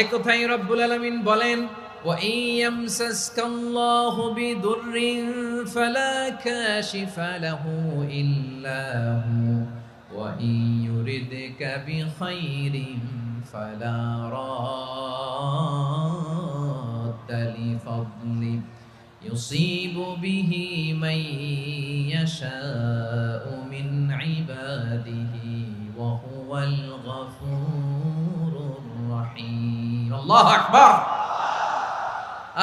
এক কথাই রব্বুল আলামিন বলেন وَإِن يَمْسَسْكَ اللَّهُ بِضُرٍّ فَلَا كَاشِفَ لَهُ إِلَّا هُوَ وَإِن يُرِدْكَ بِخَيْرٍ فَلَا رَادَّ لِفَضْلِهِ يصيب به من يشاء আল্লাহ আকবার।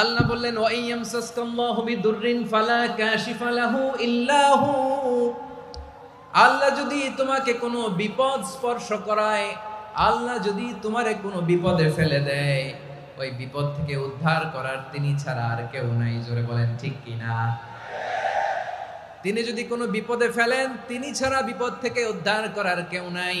আল্লাহ বললেন ওয়াইয়াম সাসকাল্লাহু বিদুররিন ফালা কাশিফা লাহু ইল্লা আল্লাহ যদি তোমাকে কোনো বিপদ স্পর্শ করায়, আল্লাহ যদি তোমারে কোনো বিপদে ফেলে দেয়, ওই বিপদ থেকে উদ্ধার করার তিনি ছাড়া আর কেউ নাই। জোরে বলেন, ঠিক কি না? তিনি যদি কোনো বিপদে ফেলেন, তিনি ছাড়া বিপদ থেকে উদ্ধার করার কেউ নাই।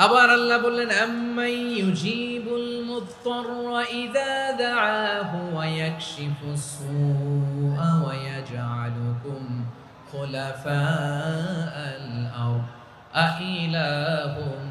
আবার আল্লাহ বললেন আম্মাই ইউজিবুল মুত্তাররা ইযা দাআহু ওয়া ইয়াকশিফুস সুআ ওয়া ইয়াজআলুকুম খুলাফাআল আরদ আইলাহুম মা'আল্লাহ